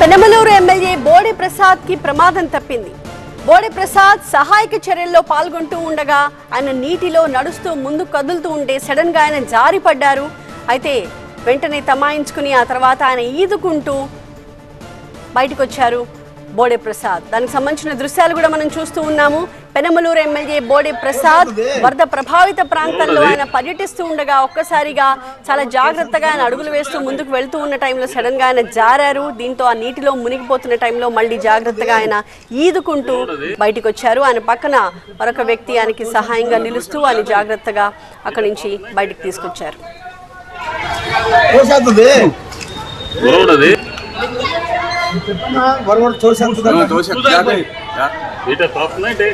Penamaluru MLA బోడి ప్రసాద్కి ప్రమాదం తప్పింది. బోడి ప్రసాద్ సహాయక చర్యల్లో పాల్గొంటూ ఉండగా ఆయన నీటిలో నడుస్తూ ముందు కదులుతూ ఉంటే సడన్గా ఆయన జారి పడ్డారు. అయితే వెంటనే తమాయించుకుని ఆ తర్వాత ఆయన ఈదుకుంటూ బయటకు వచ్చారు బోడే ప్రసాద్ దానికి సంబంధించిన దృశ్యాలు కూడా మనం చూస్తూ ఉన్నాము. పెనమలూరు ఎమ్మెల్యే బోడే ప్రసాద్ వరద ప్రభావిత ప్రాంతంలో ఆయన పర్యటిస్తూ ఉండగా ఒక్కసారిగా చాలా జాగ్రత్తగా ఆయన అడుగులు వేస్తూ ముందుకు వెళ్తూ ఉన్న టైంలో సడన్గా ఆయన జారారు. దీంతో ఆ నీటిలో మునిగిపోతున్న టైంలో మళ్ళీ జాగ్రత్తగా ఆయన ఈదుకుంటూ బయటకు వచ్చారు ఆయన పక్కన మరొక వ్యక్తి ఆయనకి సహాయంగా నిలుస్తూ ఆయన జాగ్రత్తగా అక్కడి నుంచి బయటకు తీసుకొచ్చారు. पण वरवर थोडं सांगतो त्याला. तो शकता नाही. नाही ते